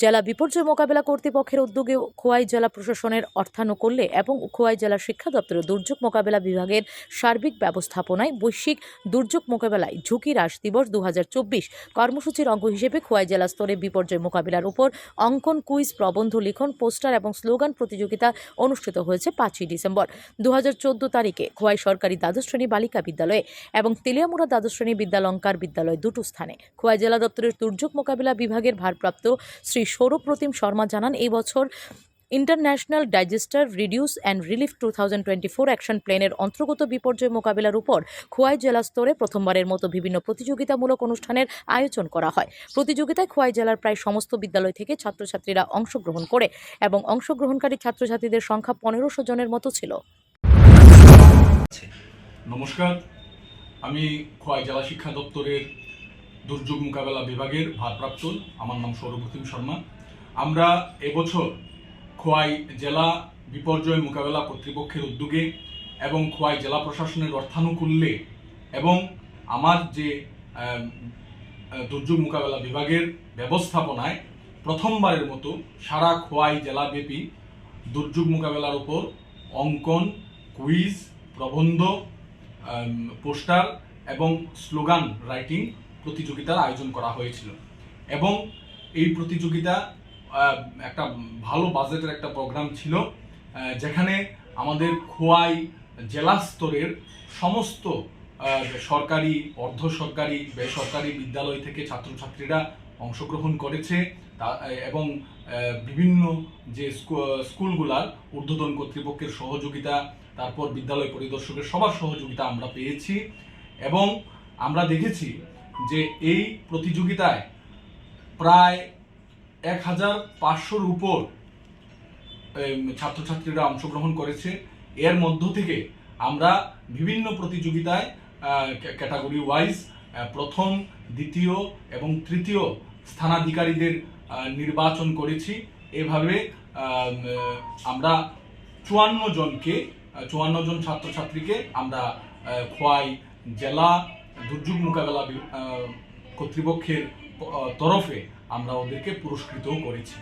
জেলা বিপর্যয় মোকাবেলা কর্তৃপক্ষের উদ্যোগে খোয়াই জেলা প্রশাসনের অর্থানুকূল্যে এবং খোয়াই জেলা শিক্ষা দপ্তরের দুর্যোগ মোকাবেলা বিভাগের সার্বিক ব্যবস্থাপনায় বৈশ্বিক দুর্যোগ মোকাবেলায় ঝুঁকি হ্রাস দিবস দু হাজার চব্বিশ কর্মসূচির অঙ্গ হিসেবে খোয়াই জেলা স্তরে বিপর্যয় মোকাবিলার উপর অঙ্কন কুইজ প্রবন্ধ লিখন, পোস্টার এবং স্লোগান প্রতিযোগিতা অনুষ্ঠিত হয়েছে পাঁচই ডিসেম্বর। দু হাজার চৌদ্দ তারিখে খোয়াই সরকারি দ্বাদশ শ্রেণি বালিকা বিদ্যালয়ে এবং তেলিয়ামুড়া দ্বাদশ শ্রেণি বিদ্যালঙ্কার বিদ্যালয় দুটো স্থানে খোয়াই জেলা দপ্তরের দুর্যোগ মোকাবিলা বিভাগের ভারপ্রাপ্ত শ্রী সৌরপ্রতিম শর্মা জানান, এই বছর international disaster reduce and relief two thousand twenty four action প্ল্যানের অন্তর্গত বিপর্যয় মোকাবিলার উপর খোয়াই জেলা স্তরে প্রথমবারের মতো বিভিন্ন প্রতিযোগিতামূলক অনুষ্ঠানের আয়োজন করা হয়। প্রতিযোগিতায় খোয়াই জেলার প্রায় সমস্ত বিদ্যালয় থেকে ছাত্রছাত্রীরা অংশগ্রহণ করে এবং অংশগ্রহণকারী ছাত্রছাত্রীদের সংখ্যা পনেরোশো জনের মতো ছিল। নমস্কার, আমি খোয়াই জেলা শিক্ষা দপ্তরের দুর্যোগ মোকাবেলা বিভাগের ভারপ্রাপ্ত, আমার নাম সৌরভপ্রতিম শর্মা। আমরা এবছর খোয়াই জেলা বিপর্যয় মোকাবেলা কর্তৃপক্ষের উদ্যোগে এবং খোয়াই জেলা প্রশাসনের অর্থানুকূল্যে এবং আমার যে দুর্যোগ মোকাবেলা বিভাগের ব্যবস্থাপনায় প্রথমবারের মতো সারা খোয়াই জেলাব্যাপী দুর্যোগ মোকাবেলার উপর অঙ্কন, কুইজ, প্রবন্ধ পোস্টার এবং স্লোগান রাইটিং প্রতিযোগিতার আয়োজন করা হয়েছিল। এবং এই প্রতিযোগিতা একটা ভালো বাজেটের একটা প্রোগ্রাম ছিল যেখানে আমাদের খোয়াই জেলা স্তরের সমস্ত সরকারি অর্ধ সরকারি বেসরকারি বিদ্যালয় থেকে ছাত্রছাত্রীরা অংশগ্রহণ করেছে। এবং বিভিন্ন যে স্কু- স্কুলগুলার ঊর্ধ্বতন কর্তৃপক্ষের সহযোগিতা, তারপর বিদ্যালয় পরিদর্শকের সবার সহযোগিতা আমরা পেয়েছি। এবং আমরা দেখেছি যে এই প্রতিযোগিতায় প্রায় এক হাজার পাঁচশোর উপর ছাত্রছাত্রীরা অংশগ্রহণ করেছে। এর মধ্য থেকে আমরা বিভিন্ন প্রতিযোগিতায় ক্যাটাগরি ওয়াইজ প্রথম, দ্বিতীয় এবং তৃতীয় স্থানাধিকারীদের নির্বাচন করেছি। এভাবে আমরা চুয়ান্ন জনকে চুয়ান্ন জন ছাত্রছাত্রীকে আমরা খোয়াই জেলা দুর্যোগ মোকাবেলা কর্তৃপক্ষের তরফে আমরা ওদেরকে পুরস্কৃতও করেছি।